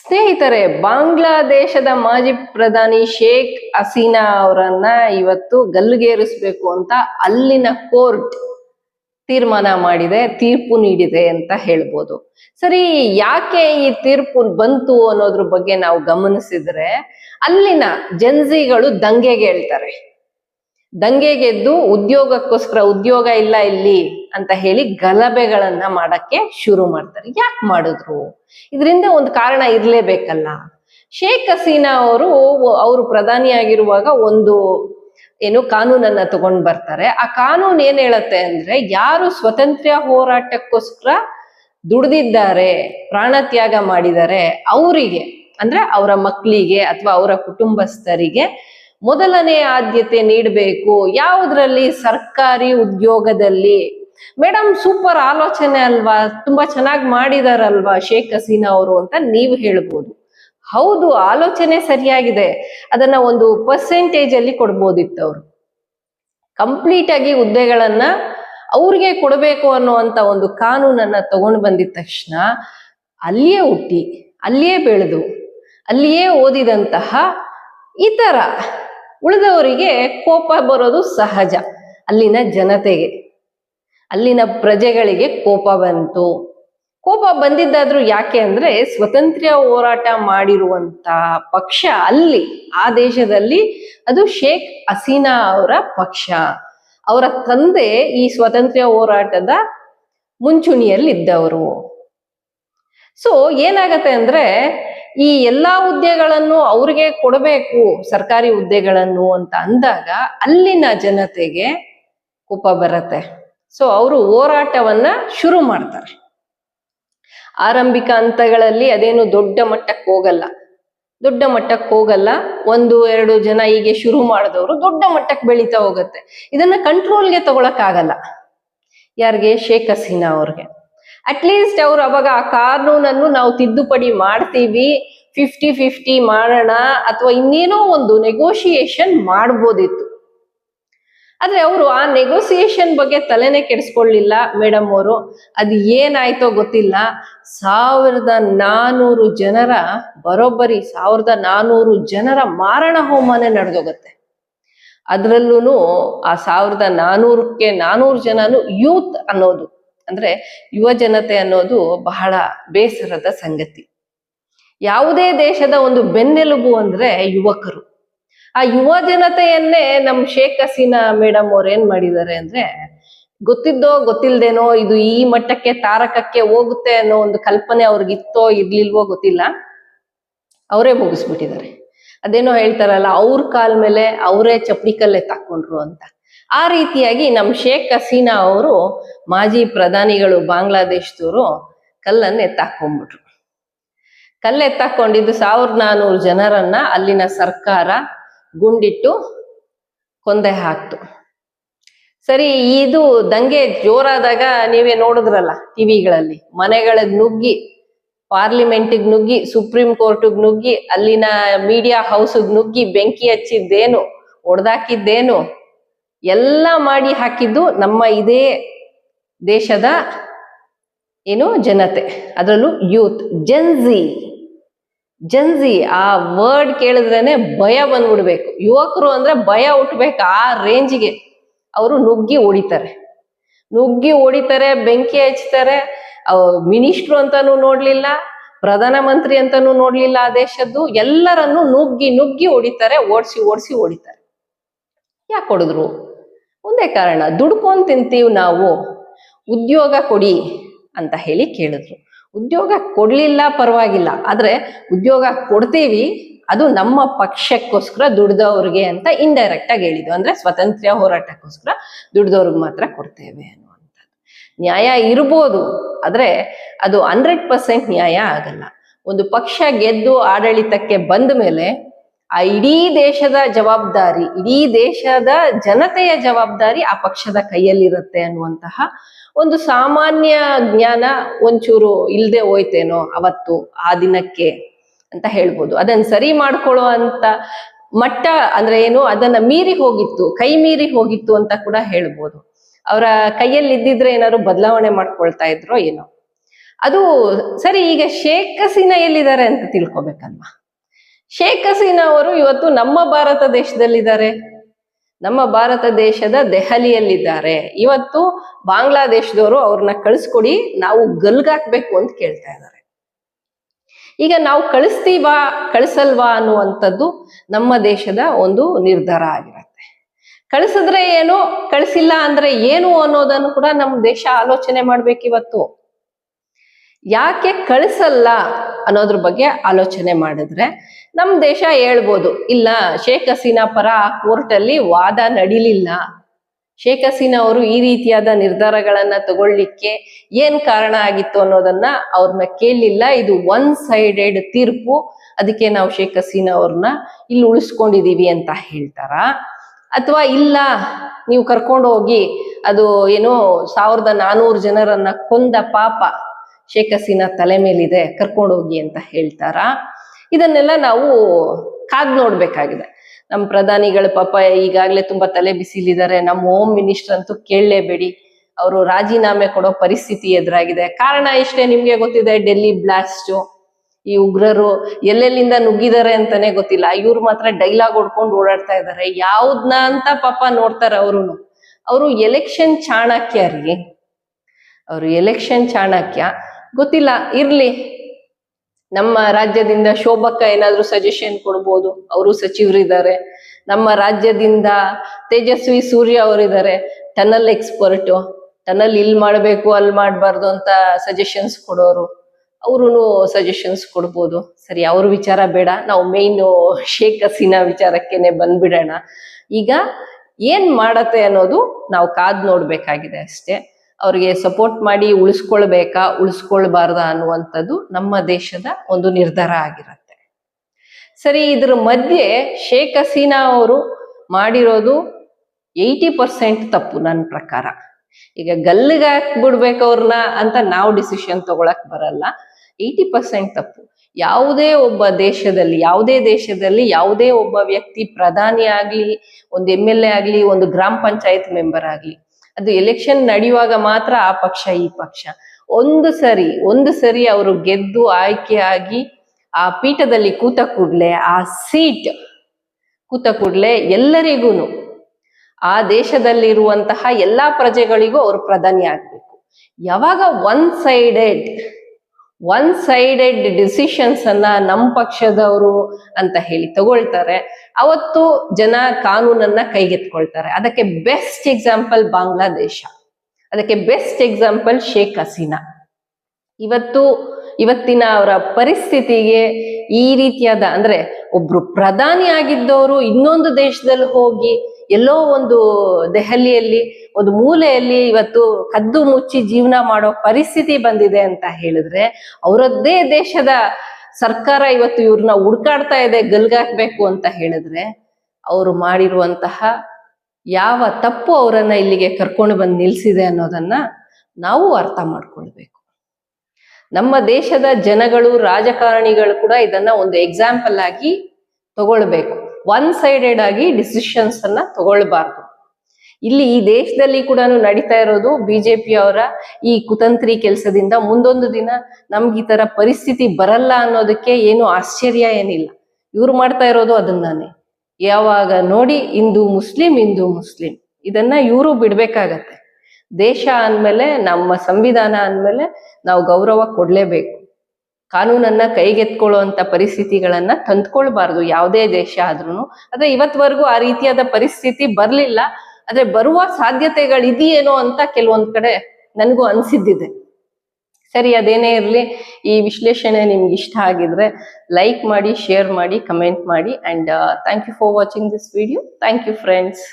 ಸ್ನೇಹಿತರೆ, ಬಾಂಗ್ಲಾದೇಶದ ಮಾಜಿ ಪ್ರಧಾನಿ ಶೇಖ್ ಹಸೀನಾ ಅವರನ್ನ ಇವತ್ತು ಗಲ್ಲುಗೇರಿಸಬೇಕು ಅಂತ ಅಲ್ಲಿನ ಕೋರ್ಟ್ ತೀರ್ಮಾನ ಮಾಡಿದೆ, ತೀರ್ಪು ನೀಡಿದೆ ಅಂತ ಹೇಳ್ಬೋದು. ಸರಿ, ಯಾಕೆ ಈ ತೀರ್ಪು ಬಂತು ಅನ್ನೋದ್ರ ಬಗ್ಗೆ ನಾವು ಗಮನಿಸಿದ್ರೆ, ಅಲ್ಲಿನ ಜನ್ಸಿಗಳು ದಂಗೆಗೆ ಹೇಳ್ತಾರೆ ದಂಗೆಗೆದ್ದು ಉದ್ಯೋಗಕ್ಕೋಸ್ಕರ ಉದ್ಯೋಗ ಇಲ್ಲ ಇಲ್ಲಿ. ಅಂತ ಹೇಳಿ ಗಲಭೆಗಳನ್ನ ಮಾಡಕ್ಕೆ ಶುರು ಮಾಡ್ತಾರೆ. ಯಾಕೆ ಮಾಡಿದ್ರು? ಇದರಿಂದ ಒಂದು ಕಾರಣ ಇರ್ಲೇಬೇಕಲ್ಲ. ಶೇಖ್ ಹಸೀನಾ ಅವರು ಅವರು ಪ್ರಧಾನಿಯಾಗಿರುವಾಗ ಒಂದು ಏನು ಕಾನೂನನ್ನ ತಗೊಂಡ್ ಬರ್ತಾರೆ. ಆ ಕಾನೂನು ಏನ್ ಹೇಳತ್ತೆ ಅಂದ್ರೆ ಯಾರು ಸ್ವತಂತ್ರ ಹೋರಾಟಕ್ಕೋಸ್ಕರ ದುಡ್ದಿದ್ದಾರೆ, ಪ್ರಾಣ ತ್ಯಾಗ ಮಾಡಿದ್ದಾರೆ, ಅವರಿಗೆ, ಅಂದ್ರೆ ಅವರ ಮಕ್ಕಳಿಗೆ ಅಥವಾ ಅವರ ಕುಟುಂಬಸ್ಥರಿಗೆ ಮೊದಲನೇ ಆದ್ಯತೆ ನೀಡಬೇಕು. ಯಾವುದ್ರಲ್ಲಿ? ಸರ್ಕಾರಿ ಉದ್ಯೋಗದಲ್ಲಿ. ಮೇಡಮ್ ಸೂಪರ್ ಆಲೋಚನೆ ಅಲ್ವಾ? ತುಂಬಾ ಚೆನ್ನಾಗಿ ಮಾಡಿದಾರಲ್ವಾ ಶೇಖ್ ಹಸೀನಾ ಅವರು ಅಂತ ನೀವು ಹೇಳ್ಬೋದು. ಹೌದು, ಆಲೋಚನೆ ಸರಿಯಾಗಿದೆ. ಅದನ್ನ ಒಂದು ಪರ್ಸೆಂಟೇಜ್ ಅಲ್ಲಿ ಕೊಡ್ಬೋದಿತ್ತು ಅವರು ಕಂಪ್ಲೀಟ್ ಆಗಿ ಹುದ್ದೆಗಳನ್ನ ಅವ್ರಿಗೆ ಕೊಡಬೇಕು ಅನ್ನುವಂತ ಒಂದು ಕಾನೂನನ್ನ ತಗೊಂಡು ಬಂದಿದ ತಕ್ಷಣ ಅಲ್ಲಿಯೇ ಹುಟ್ಟಿ, ಅಲ್ಲಿಯೇ ಬೆಳೆದು, ಅಲ್ಲಿಯೇ ಓದಿದಂತಹ ಇತರ ಉಳಿದವರಿಗೆ ಕೋಪ ಬರೋದು ಸಹಜ ಅಲ್ಲಿನ ಜನತೆಗೆ. ಅಲ್ಲಿನ ಪ್ರಜೆಗಳಿಗೆ ಕೋಪ ಬಂತು. ಕೋಪ ಬಂದಿದ್ದಾದ್ರೂ ಯಾಕೆ ಅಂದ್ರೆ ಸ್ವತಂತ್ರ ಹೋರಾಟ ಮಾಡಿರುವಂತ ಪಕ್ಷ ಅಲ್ಲಿ, ಆ ದೇಶದಲ್ಲಿ ಅದು ಶೇಖ್ ಹಸೀನಾ ಅವರ ಪಕ್ಷ. ಅವರ ತಂದೆ ಈ ಸ್ವಾತಂತ್ರ್ಯ ಹೋರಾಟದ ಮುಂಚೂಣಿಯಲ್ಲಿದ್ದವರು. ಸೊ ಏನಾಗತ್ತೆ ಅಂದ್ರೆ ಈ ಎಲ್ಲಾ ಹುದ್ದೆಗಳನ್ನು ಅವ್ರಿಗೆ ಕೊಡಬೇಕು, ಸರ್ಕಾರಿ ಹುದ್ದೆಗಳನ್ನು ಅಂತ ಅಂದಾಗ ಅಲ್ಲಿನ ಜನತೆಗೆ ಕೋಪ ಬರತ್ತೆ. ಸೊ ಅವರು ಹೋರಾಟವನ್ನ ಶುರು ಮಾಡ್ತಾರೆ. ಆರಂಭಿಕ ಹಂತಗಳಲ್ಲಿ ಅದೇನು ದೊಡ್ಡ ಮಟ್ಟಕ್ಕೆ ಹೋಗಲ್ಲ. ದೊಡ್ಡ ಮಟ್ಟಕ್ಕೆ ಹೋಗಲ್ಲ. ಒಂದು, ಎರಡು ಜನ ಹೀಗೆ ಶುರು ಮಾಡಿದವರು ದೊಡ್ಡ ಮಟ್ಟಕ್ಕೆ ಬೆಳೀತಾ ಹೋಗುತ್ತೆ. ಇದನ್ನ ಕಂಟ್ರೋಲ್ಗೆ ತಗೊಳಕ್ ಆಗಲ್ಲ. ಯಾರಿಗೆ? ಶೇಖ್ ಹಸೀನಾ ಅವ್ರಿಗೆ. ಅಟ್ಲೀಸ್ಟ್ ಅವ್ರು ಅವಾಗ ಆ ಕಾನೂನನ್ನು ನಾವು ತಿದ್ದುಪಡಿ ಮಾಡ್ತೀವಿ. ಫಿಫ್ಟಿ ಫಿಫ್ಟಿ ಮಾಡೋಣ ಅಥವಾ ಇನ್ನೇನೋ ಒಂದು ನೆಗೋಷಿಯೇಷನ್ ಮಾಡ್ಬೋದಿತ್ತು. ಆದ್ರೆ ಅವರು ಆ ನೆಗೋಸಿಯೇಷನ್ ಬಗ್ಗೆ ತಲೆನೇ ಕೆಡಿಸ್ಕೊಳ್ಳಿಲ್ಲ ಮೇಡಮ್ ಅವರು. ಅದು ಏನಾಯ್ತೋ ಗೊತ್ತಿಲ್ಲ. ಸಾವಿರದ ನಾನೂರು ಜನರ, ಬರೋಬ್ಬರಿ ಸಾವಿರದ ನಾನೂರು ಜನರ ಮಾರಣ ಹೋಮನೆ ನಡೆದೋಗತ್ತೆ. ಅದರಲ್ಲೂ ಆ ಸಾವಿರದ ನಾನೂರಕ್ಕೆ ನಾನೂರು ಜನನು ಯೂತ್ ಅನ್ನೋದು. ಅಂದ್ರೆ ಯುವ ಜನತೆ ಅನ್ನೋದು ಬಹಳ ಬೇಸರದ ಸಂಗತಿ. ಯಾವುದೇ ದೇಶದ ಒಂದು ಬೆನ್ನೆಲುಬು ಅಂದ್ರೆ ಯುವಕರು. ಆ ಯುವ ಜನತೆಯನ್ನೇ ನಮ್ ಶೇಖ್ ಹಸೀನಾ ಮೇಡಮ್ ಅವ್ರು ಏನ್ ಮಾಡಿದ್ದಾರೆ ಅಂದ್ರೆ, ಗೊತ್ತಿದ್ದೋ ಗೊತ್ತಿಲ್ದೇನೋ ಇದು ಈ ಮಟ್ಟಕ್ಕೆ ತಾರಕಕ್ಕೆ ಹೋಗುತ್ತೆ ಅನ್ನೋ ಒಂದು ಕಲ್ಪನೆ ಅವ್ರಿಗಿತ್ತೋ ಇರ್ಲಿಲ್ವೋ ಗೊತ್ತಿಲ್ಲ. ಅವರೇ ಮುಗಿಸ್ಬಿಟ್ಟಿದ್ದಾರೆ. ಅದೇನೋ ಹೇಳ್ತಾರಲ್ಲ, ಅವ್ರ ಕಾಲ್ ಮೇಲೆ ಅವರೇ ಚಪ್ಪಡಿ ಕಲ್ಲೆ ತಾಕೊಂಡ್ರು ಅಂತ. ಆ ರೀತಿಯಾಗಿ ನಮ್ ಶೇಖ್ ಹಸೀನಾ ಅವರು ಮಾಜಿ ಪ್ರಧಾನಿಗಳು ಬಾಂಗ್ಲಾದೇಶದವರು ಕಲ್ಲನ್ನ ಎತ್ತಾಕೊಂಡ್ಬಿಟ್ರು ಕಲ್ಲೆತ್ತಾಕೊಂಡಿದ್ದು ಸಾವಿರದ ನಾನೂರು ಜನರನ್ನ ಅಲ್ಲಿನ ಸರ್ಕಾರ ಗುಂಡಿಟ್ಟು ಕೊಂದೆ ಹಾಕ್ತು. ಸರಿ, ಇದು ದಂಗೆ ಜೋರಾದಾಗ ನೀವೇ ನೋಡಿದ್ರಲ್ಲ ಟಿವಿಗಳಲ್ಲಿ. ಮನೆಗಳಿಗೆ ನುಗ್ಗಿ, ಪಾರ್ಲಿಮೆಂಟಿಗೆ ನುಗ್ಗಿ, ಸುಪ್ರೀಂ ಕೋರ್ಟಿಗೆ ನುಗ್ಗಿ, ಅಲ್ಲಿನ ಮೀಡಿಯಾ ಹೌಸ್ಗೆ ನುಗ್ಗಿ, ಬೆಂಕಿ ಹಚ್ಚಿದ್ದೇನು, ಒಡೆದಾಕಿದ್ದೇನು, ಎಲ್ಲ ಮಾಡಿ ಹಾಕಿದ್ದು ನಮ್ಮ ಇದೇ ದೇಶದ ಏನು ಜನತೆ. ಅದರಲ್ಲೂ ಯೂತ್ ಜನ್ಜಿ ಜನ್ಜಿ ಆ ವರ್ಡ್ ಕೇಳಿದ್ರೇನೆ ಭಯ ಬಂದ್ಬಿಡ್ಬೇಕು. ಯುವಕರು ಅಂದ್ರೆ ಭಯ ಹುಟ್ಬೇಕು ಆ ರೇಂಜ್ಗೆ ಅವರು ನುಗ್ಗಿ ಹೊಡಿತಾರೆ ನುಗ್ಗಿ ಹೊಡಿತಾರೆ ಬೆಂಕಿ ಹಚ್ತಾರೆ. ಮಿನಿಸ್ಟ್ರು ಅಂತಾನು ನೋಡ್ಲಿಲ್ಲ, ಪ್ರಧಾನ ಮಂತ್ರಿ ಅಂತಾನು ನೋಡ್ಲಿಲ್ಲ ಆ ದೇಶದ್ದು. ಎಲ್ಲರನ್ನು ನುಗ್ಗಿ ನುಗ್ಗಿ ಹೊಡಿತಾರೆ ಓಡಿಸಿ ಓಡಿಸಿ ಹೊಡಿತಾರೆ ಯಾಕೆ ಹೊಡೆದ್ರು ಒಂದೇ ಕಾರಣ, ದುಡ್ಕೊಂಡು ತಿಂತೀವಿ ನಾವು, ಉದ್ಯೋಗ ಕೊಡಿ ಅಂತ ಹೇಳಿ ಕೇಳಿದ್ರು. ಉದ್ಯೋಗ ಕೊಡ್ಲಿಲ್ಲ ಪರವಾಗಿಲ್ಲ. ಆದ್ರೆ ಉದ್ಯೋಗ ಕೊಡ್ತೀವಿ, ಅದು ನಮ್ಮ ಪಕ್ಷಕ್ಕೋಸ್ಕರ ದುಡ್ದವ್ರಿಗೆ ಅಂತ ಇಂಡೈರೆಕ್ಟ್ ಆಗಿ ಹೇಳಿದ್ದು. ಅಂದ್ರೆ ಸ್ವತಂತ್ರ ಹೋರಾಟಕ್ಕೋಸ್ಕರ ದುಡ್ದವ್ರಿಗೆ ಮಾತ್ರ ಕೊಡ್ತೇವೆ ಅನ್ನುವಂಥದ್ದು. ನ್ಯಾಯ ಇರ್ಬೋದು, ಆದ್ರೆ ಅದು ಹಂಡ್ರೆಡ್ ಪರ್ಸೆಂಟ್ ನ್ಯಾಯ ಆಗಲ್ಲ. ಒಂದು ಪಕ್ಷ ಗೆದ್ದು ಆಡಳಿತಕ್ಕೆ ಬಂದ ಮೇಲೆ ಆ ಇಡೀ ದೇಶದ ಜವಾಬ್ದಾರಿ, ಇಡೀ ದೇಶದ ಜನತೆಯ ಜವಾಬ್ದಾರಿ ಆ ಪಕ್ಷದ ಕೈಯಲ್ಲಿರುತ್ತೆ ಅನ್ನುವಂತಹ ಒಂದು ಸಾಮಾನ್ಯ ಜ್ಞಾನ ಒಂಚೂರು ಇಲ್ದೆ ಹೋಯ್ತೇನೋ ಅವತ್ತು, ಆ ದಿನಕ್ಕೆ ಅಂತ ಹೇಳ್ಬೋದು. ಅದನ್ನ ಸರಿ ಮಾಡ್ಕೊಳ್ಳೋ ಅಂತ ಮಟ್ಟ ಅಂದ್ರೆ ಏನು, ಅದನ್ನ ಮೀರಿ ಹೋಗಿತ್ತು, ಕೈ ಮೀರಿ ಹೋಗಿತ್ತು ಅಂತ ಕೂಡ ಹೇಳ್ಬೋದು. ಅವರ ಕೈಯಲ್ಲಿ ಇದ್ದಿದ್ರೆ ಏನಾದ್ರು ಬದಲಾವಣೆ ಮಾಡ್ಕೊಳ್ತಾ ಇದ್ರೋ ಏನೋ. ಅದು ಸರಿ, ಈಗ ಶೇಖ್ ಹಸೀನಾ ಎಲ್ಲಿದ್ದಾರೆ ಅಂತ ತಿಳ್ಕೊಬೇಕಲ್ವಾ? ಶೇಖ್ ಹಸೀನಾ ಅವರು ಇವತ್ತು ನಮ್ಮ ಭಾರತ ದೇಶದಲ್ಲಿದ್ದಾರೆ. ನಮ್ಮ ಭಾರತ ದೇಶದ ದೆಹಲಿಯಲ್ಲಿದ್ದಾರೆ. ಇವತ್ತು ಬಾಂಗ್ಲಾದೇಶದವರು ಅವ್ರನ್ನ ಕಳಿಸ್ಕೊಡಿ, ನಾವು ಗಲ್ಗಾಕ್ಬೇಕು ಅಂತ ಕೇಳ್ತಾ ಇದ್ದಾರೆ. ಈಗ ನಾವು ಕಳಿಸ್ತೀವಾ ಕಳಿಸಲ್ವಾ ಅನ್ನುವಂಥದ್ದು ನಮ್ಮ ದೇಶದ ಒಂದು ನಿರ್ಧಾರ ಆಗಿರುತ್ತೆ. ಕಳಿಸಿದ್ರೆ ಏನು, ಕಳಿಸಿಲ್ಲ ಅಂದ್ರೆ ಏನು ಅನ್ನೋದನ್ನು ಕೂಡ ನಮ್ಮ ದೇಶ ಆಲೋಚನೆ ಮಾಡ್ಬೇಕಿವತ್ತು ಯಾಕೆ ಕಳಿಸಲ್ಲ ಅನ್ನೋದ್ರ ಬಗ್ಗೆ ಆಲೋಚನೆ ಮಾಡಿದ್ರೆ ನಮ್ ದೇಶ ಹೇಳ್ಬೋದು, ಇಲ್ಲ, ಶೇಖ್ ಹಸೀನಾ ಪರ ಕೋರ್ಟ್ ಅಲ್ಲಿ ವಾದ ನಡಿಲಿಲ್ಲ. ಶೇಖ್ ಹಸೀನಾ ಅವರು ಈ ರೀತಿಯಾದ ನಿರ್ಧಾರಗಳನ್ನ ತಗೊಳ್ಳಿಕ್ಕೆ ಏನ್ ಕಾರಣ ಆಗಿತ್ತು ಅನ್ನೋದನ್ನ ಅವ್ರನ್ನ ಕೇಳಲಿಲ್ಲ. ಇದು ಒನ್ ಸೈಡೆಡ್ ತೀರ್ಪು. ಅದಕ್ಕೆ ನಾವು ಶೇಖ್ ಹಸೀನಾ ಅವ್ರನ್ನ ಇಲ್ಲಿ ಉಳಿಸ್ಕೊಂಡಿದೀವಿ ಅಂತ ಹೇಳ್ತಾರ. ಅಥವಾ ಇಲ್ಲ, ನೀವು ಕರ್ಕೊಂಡು ಹೋಗಿ ಅದು ಏನು ಸಾವಿರದ ನಾನೂರು ಜನರನ್ನ ಕೊಂದ ಪಾಪ ಶೇಖ್ ಹಸೀನಾ ತಲೆ ಮೇಲಿದೆ, ಕರ್ಕೊಂಡು ಹೋಗಿ ಅಂತ ಹೇಳ್ತಾರ. ಇದನ್ನೆಲ್ಲ ನಾವು ಕಾದ್ ನೋಡ್ಬೇಕಾಗಿದೆ. ನಮ್ಮ ಪ್ರಧಾನಿಗಳ ಪಾಪ ಈಗಾಗಲೇ ತುಂಬಾ ತಲೆ ಬಿಸಿಲಿದ್ದಾರೆ. ನಮ್ಮ ಹೋಮ್ ಮಿನಿಸ್ಟರ್ ಅಂತೂ ಕೇಳಲೇಬೇಡಿ. ಅವರು ರಾಜೀನಾಮೆ ಕೊಡೋ ಪರಿಸ್ಥಿತಿ ಎದುರಾಗಿದೆ. ಕಾರಣ ಇಷ್ಟೇ ನಿಮ್ಗೆ ಗೊತ್ತಿದೆ ಡೆಲ್ಲಿ ಬ್ಲಾಸ್ಟ್ ಈ ಉಗ್ರರು ಎಲ್ಲೆಲ್ಲಿಂದ ನುಗ್ಗಿದ್ದಾರೆ ಅಂತಾನೆ ಗೊತ್ತಿಲ್ಲ. ಇವ್ರು ಮಾತ್ರ ಡೈಲಾಗ್ ಹೊಡ್ಕೊಂಡು ಓಡಾಡ್ತಾ ಇದ್ದಾರೆ. ಯಾವ್ದನ್ನ ಅಂತ ಪಾಪ ನೋಡ್ತಾರೆ ಅವರು ಅವರು ಎಲೆಕ್ಷನ್ ಚಾಣಕ್ಯ ರೀ. ಅವರು ಎಲೆಕ್ಷನ್ ಚಾಣಕ್ಯ. ಗೊತ್ತಿಲ್ಲ, ಇರ್ಲಿ. ನಮ್ಮ ರಾಜ್ಯದಿಂದ ಶೋಭಕ್ಕ ಏನಾದ್ರೂ ಸಜೆಷನ್ ಕೊಡ್ಬೋದು? ಅವರು ಸಚಿವರಿದ್ದಾರೆ. ನಮ್ಮ ರಾಜ್ಯದಿಂದ ತೇಜಸ್ವಿ ಸೂರ್ಯ ಅವರಿದ್ದಾರೆ. ಟನಲ್ ಎಕ್ಸ್ಪರ್ಟ್ ಟನಲ್ ಇಲ್ಲಿ ಮಾಡಬೇಕು ಅಲ್ಲಿ ಮಾಡಬಾರ್ದು ಅಂತ ಸಜೆಷನ್ಸ್ ಕೊಡೋರು. ಅವರು ಸಜೆಷನ್ಸ್ ಕೊಡ್ಬೋದು. ಸರಿ, ಅವ್ರ ವಿಚಾರ ಬೇಡ. ನಾವು ಮೇನ್ ಶೇಖ್ ಹಸೀನಾ ವಿಚಾರಕ್ಕೇನೆ ಬಂದ್ಬಿಡೋಣ. ಈಗ ಏನ್ ಮಾಡತ್ತೆ ಅನ್ನೋದು ನಾವು ಕಾದ್ ನೋಡ್ಬೇಕಾಗಿದೆ ಅಷ್ಟೇ. ಅವ್ರಿಗೆ ಸಪೋರ್ಟ್ ಮಾಡಿ ಉಳಿಸ್ಕೊಳ್ಬೇಕಾ, ಉಳಿಸ್ಕೊಳ್ಬಾರ್ದ ಅನ್ನುವಂಥದ್ದು ನಮ್ಮ ದೇಶದ ಒಂದು ನಿರ್ಧಾರ ಆಗಿರುತ್ತೆ. ಸರಿ, ಇದ್ರ ಮಧ್ಯೆ ಶೇಖ್ ಹಸೀನಾ ಅವರು ಮಾಡಿರೋದು ಏಯ್ಟಿ ಪರ್ಸೆಂಟ್ ತಪ್ಪು ನನ್ನ ಪ್ರಕಾರ. ಈಗ ಗಲ್ಲಿಗೆ ಹಾಕ್ಬಿಡ್ಬೇಕು ಅವ್ರನ್ನ ಅಂತ ನಾವು ಡಿಸಿಷನ್ ತಗೊಳಕ್ ಬರಲ್ಲ. ಏಯ್ಟಿ ಪರ್ಸೆಂಟ್ ತಪ್ಪು. ಯಾವುದೇ ಒಬ್ಬ ದೇಶದಲ್ಲಿ, ಯಾವುದೇ ದೇಶದಲ್ಲಿ ಯಾವುದೇ ಒಬ್ಬ ವ್ಯಕ್ತಿ ಪ್ರಧಾನಿ ಆಗ್ಲಿ ಒಂದು ಎಂ ಎಲ್ ಎ ಆಗ್ಲಿ, ಒಂದು ಗ್ರಾಮ ಪಂಚಾಯತ್ ಮೆಂಬರ್ ಆಗ್ಲಿ ಅದು ಎಲೆಕ್ಷನ್ ನಡೆಯುವಾಗ ಮಾತ್ರ ಆ ಪಕ್ಷ ಈ ಪಕ್ಷ. ಒಂದು ಸರಿ ಒಂದು ಸರಿ ಅವರು ಗೆದ್ದು ಆಯ್ಕೆ ಆಗಿ ಆ ಪೀಠದಲ್ಲಿ ಕೂತ ಕೂಡ್ಲೆ, ಆ ಸೀಟ್ ಕೂತ ಕೂಡ್ಲೆ ಎಲ್ಲರಿಗೂ ಆ ದೇಶದಲ್ಲಿರುವಂತಹ ಎಲ್ಲಾ ಪ್ರಜೆಗಳಿಗೂ ಅವರು ಪ್ರಧಾನಿ ಆಗ್ಬೇಕು. ಯಾವಾಗ one sided one sided decisions ಅನ್ನ ನಮ್ಮ ಪಕ್ಷದವರು ಅಂತ ಹೇಳಿ ತಗೊಳ್ತಾರೆ. ಅವತ್ತು ಜನ ಕಾನೂನನ್ನ ಕೈಗೆತ್ಕೊಳ್ತಾರೆ. ಅದಕ್ಕೆ ಬೆಸ್ಟ್ ಎಕ್ಸಾಂಪಲ್ ಬಾಂಗ್ಲಾದೇಶ. ಅದಕ್ಕೆ ಬೆಸ್ಟ್ ಎಕ್ಸಾಂಪಲ್ ಶೇಖ್ ಹಸೀನಾ. ಇವತ್ತು, ಇವತ್ತಿನ ಅವರ ಪರಿಸ್ಥಿತಿಗೆ ಈ ರೀತಿಯಾದ ಅಂದ್ರೆ ಒಬ್ರು ಪ್ರಧಾನಿ ಆಗಿದ್ದವರು ಇನ್ನೊಂದು ದೇಶದಲ್ಲಿ ಹೋಗಿ ಎಲ್ಲೋ ಒಂದು ದೆಹಲಿಯಲ್ಲಿ, ಒಂದು ಮೂಲೆಯಲ್ಲಿ ಇವತ್ತು ಕದ್ದು ಮುಚ್ಚಿ ಜೀವನ ಮಾಡೋ ಪರಿಸ್ಥಿತಿ ಬಂದಿದೆ ಅಂತ ಹೇಳಿದ್ರೆ, ಅವರದ್ದೇ ದೇಶದ ಸರ್ಕಾರ ಇವತ್ತು ಇವ್ರನ್ನ ಹುಡ್ಕಾಡ್ತಾ ಇದೆ, ಗಲ್ಗಾಕ್ಬೇಕು ಅಂತ ಹೇಳಿದ್ರೆ, ಅವರು ಮಾಡಿರುವಂತಹ ಯಾವ ತಪ್ಪು ಅವರನ್ನ ಇಲ್ಲಿಗೆ ಕರ್ಕೊಂಡು ಬಂದು ನಿಲ್ಸಿದೆ ಅನ್ನೋದನ್ನ ನಾವು ಅರ್ಥ ಮಾಡ್ಕೊಳ್ಬೇಕು. ನಮ್ಮ ದೇಶದ ಜನಗಳು, ರಾಜಕಾರಣಿಗಳು ಕೂಡ ಇದನ್ನ ಒಂದು ಎಕ್ಸಾಂಪಲ್ ಆಗಿ ತಗೊಳ್ಬೇಕು. ಒನ್ ಸೈಡೆಡ್ ಆಗಿ ಡಿಸಿಷನ್ಸ್ ಅನ್ನ ತಗೊಳ್ಬಾರ್ದು. ಇಲ್ಲಿ ಈ ದೇಶದಲ್ಲಿ ಕೂಡ ನಡೀತಾ ಇರೋದು ಬಿಜೆಪಿ ಅವರ ಈ ಕುತಂತ್ರಿ ಕೆಲಸದಿಂದ ಮುಂದೊಂದು ದಿನ ನಮ್ಗೆ ಈ ತರ ಪರಿಸ್ಥಿತಿ ಬರಲ್ಲ ಅನ್ನೋದಕ್ಕೆ ಏನು ಆಶ್ಚರ್ಯ ಏನಿಲ್ಲ. ಇವ್ರು ಮಾಡ್ತಾ ಇರೋದು ಅದನ್ನಾನೆ ಯಾವಾಗ ನೋಡಿ ಹಿಂದೂ ಮುಸ್ಲಿಂ ಹಿಂದೂ ಮುಸ್ಲಿಂ, ಇದನ್ನ ಇವರು ಬಿಡ್ಬೇಕಾಗತ್ತೆ. ದೇಶ ಅಂದ್ಮೇಲೆ, ನಮ್ಮ ಸಂವಿಧಾನ ಅಂದ್ಮೇಲೆ ನಾವು ಗೌರವ ಕೊಡ್ಲೇಬೇಕು. ಕಾನೂನನ್ನ ಕೈಗೆತ್ಕೊಳ್ಳುವಂತ ಪರಿಸ್ಥಿತಿಗಳನ್ನ ತಂದ್ಕೊಳ್ಬಾರ್ದು, ಯಾವುದೇ ದೇಶ ಆದ್ರೂ ಆದ್ರೆ ಇವತ್ವರೆಗೂ ಆ ರೀತಿಯಾದ ಪರಿಸ್ಥಿತಿ ಬರ್ಲಿಲ್ಲ. ಆದ್ರೆ ಬರುವ ಸಾಧ್ಯತೆಗಳಿದೆಯೇನೋ ಅಂತ ಕೆಲವೊಂದ್ ಕಡೆ ನನಗೂ ಅನ್ಸಿದ್ದಿದೆ. ಸರಿ, ಅದೇನೇ ಇರಲಿ, ಈ ವಿಶ್ಲೇಷಣೆ ನಿಮ್ಗೆ ಇಷ್ಟ ಆಗಿದ್ರೆ ಲೈಕ್ ಮಾಡಿ, ಶೇರ್ ಮಾಡಿ, ಕಮೆಂಟ್ ಮಾಡಿ, and thank you for watching this video thank you friends